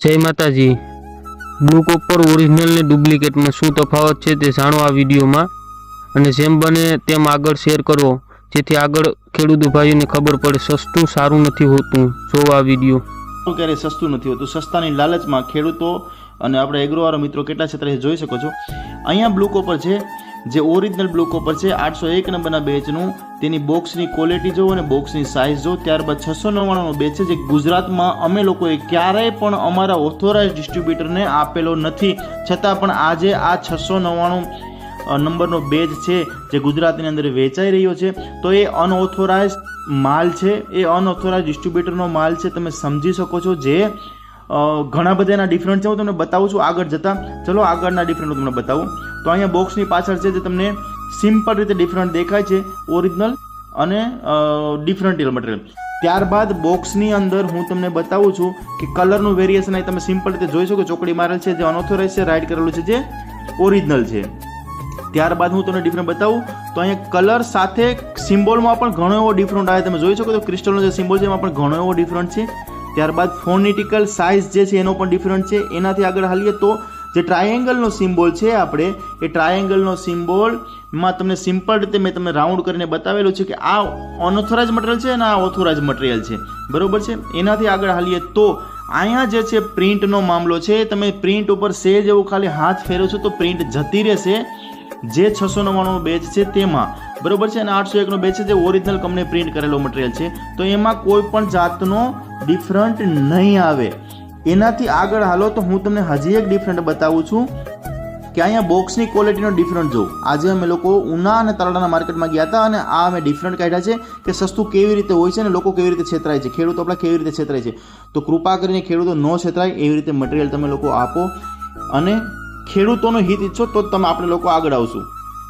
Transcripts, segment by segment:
જય માતાજી. Blue copper original ને ડુપ્લિકેટમાં શું તફાવત છે તે જાણો આ વિડીયોમાં અને જેમ બને તેમ આગળ શેર કરો, જેથી આગળ ખેડૂત ભાઈઓને ખબર પડે સસ્તું સારું નથી હોતું. જોવો આ વીડિયો ક્યારેય સસ્તું નથી હોતું? સસ્તાની લાલચમાં ખેડૂતો અને આપણે એગ્રોવાળા મિત્રો કેટલા ક્ષેત્રે જોઈ શકો છો. અહીંયા બ્લુ કોપર છે. જે ઓરિજિનલ બ્લુ કોપર છે, આઠસો એક નંબરના બેચનું તેની બોક્સની ક્વોલિટી જો અને બોક્સની સાઇઝ જો ત્યારબાદ છસો નવ્વાણુંનો બેચ છે, જે ગુજરાતમાં અમે લોકોએ ક્યારેય પણ અમારા ઓથોરાઇઝ ડિસ્ટ્રીબ્યુટરને આપેલો નથી. છતાં પણ આજે આ છસો નવ્વાણું નંબરનો બેજ છે, જે ગુજરાતની અંદર વેચાઈ રહ્યો છે. તો એ અનઓથોરાઇઝ માલ છે, એ અનઓથોરાઇઝ ડિસ્ટ્રીબ્યુટરનો માલ છે, તમે સમજી શકો છો જે ઘણા બધા એના ડિફરન્ટ છે. હું તમને બતાવું છું આગળ જતાં. ચલો આગળના ડિફરન્ટ હું તમને બતાવું. તો અહીંયા બોક્સની પાછળ છે જે તમને સિમ્પલ રીતે ડિફરન્ટ દેખાય છે ઓરિજિનલ અને ડિફરન્ટ મટીરિયલ ત્યારબાદ બોક્સની અંદર હું તમને બતાવું છું કે કલરનું વેરિએશન અહીં તમે સિમ્પલ રીતે જોઈ શકો ચોકડી મારેલ છે, જે અનઓથોરાઇઝ છે રાઇડ કરેલું છે, જે ઓરિજિનલ છે. ત્યારબાદ હું તમને ડિફરન્ટ બતાવું, તો અહીંયા કલર સાથે સિમ્બોલમાં પણ ઘણો એવો ડિફરન્ટ આવે. તમે જોઈ શકો તો ક્રિસ્ટલનો જે સિમ્બોલ છે, એમાં પણ ઘણો એવો ડિફરન્ટ છે. ત્યારબાદ ફોનિટિકલ સાઇઝ જે છે, એનો પણ ડિફરન્ટ છે. એનાથી આગળ હાલીએ તો જે ટ્રાયેંગલનો સિમ્બોલ છે આપણે, એ ટ્રાયેંગલનો સિમ્બોલમાં તમને સિમ્પલ રીતે મેં તમને રાઉન્ડ કરીને બતાવેલું છે કે આ અનઓથોરાઇઝ મટીરિયલ છે અને આ ઓથોરાઇઝ મટીરિયલ છે. બરોબર છે? એનાથી આગળ હાલીએ તો અહીંયા જે છે પ્રિન્ટનો મામલો છે, તમે પ્રિન્ટ ઉપર સેજ એવું ખાલી હાથ ફેરો છો તો પ્રિન્ટ જતી રહેશે. જે છસો નવ્વાણું બેચ છે તેમાં. બરોબર છે? અને આઠસો એકનો બેચ છે જે ઓરિજિનલ કંપની પ્રિન્ટ કરેલો મટીરિયલ છે. તો એમાં કોઈ પણ જાતનો ડિફરન્ટ નહીં આવે. એનાથી આગળ હાલો તો હું તમને હજી એક ડિફરન્ટ બતાવું છું કે અહીંયા બોક્સની ક્વોલિટીનો ડિફરન્ટ જો આજે અમે લોકો ઉના અને તલાડાના માર્કેટમાં ગયા હતા અને આ અમે ડિફરન્ટ કાઢ્યા છે કે સસ્તું કેવી રીતે હોય છે અને લોકો કેવી રીતે છેતરાય છે. ખેડૂતો આપણા કેવી રીતે છેતરાય છે. તો કૃપા કરીને ખેડૂતો ન છેતરાય, એવી રીતે મટીરિયલ તમે લોકો આપો અને ખેડૂતોનો હિત ઈચ્છો તો તમે આપણે લોકો આગળ આવશું.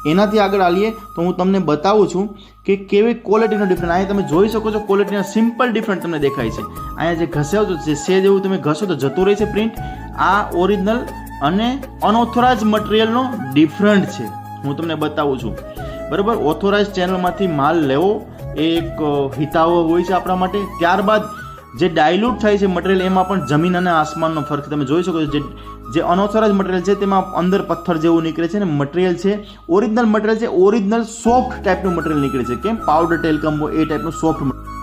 એનાથી આગળ આવીએ તો હું તમને બતાવું છું કે કેવી ક્વોલિટીનો ડિફરન્ટ અહીંયા તમે જોઈ શકો છો ક્વોલિટીનો સિમ્પલ ડિફરન્ટ તમને દેખાય છે. અહીંયા જે ઘસ્યો છે સેજ એવું તમે ઘસો તો જતું રહે છે પ્રિન્ટ આ ઓરિજિનલ અને અનઓથોરાઇઝ મટીરિયલનો ડિફરન્ટ છે. હું તમને બતાવું છું. બરાબર? ઓથોરાઇઝ ચેનલમાંથી માલ લેવો એ એક હિતાવ હોય છે આપણા માટે. ત્યારબાદ જે ડાયલ્યુટ થાય છે મટીરિયલ એમાં પણ જમીન અને આસમાનનો ફરક તમે જોઈ શકો છો. જે જે અનઓથોરાઇઝ મટીરિયલ છે, તેમાં અંદર પથ્થર જેવું નીકળે છે અને મટીરિયલ છે ઓરિજિનલ મટીરિયલ છે ઓરિજિનલ સોફ્ટ ટાઈપનું મટીરિયલ નીકળે છે. કેમ? પાવડર ટેલકમ એ ટાઈપનું સોફ્ટ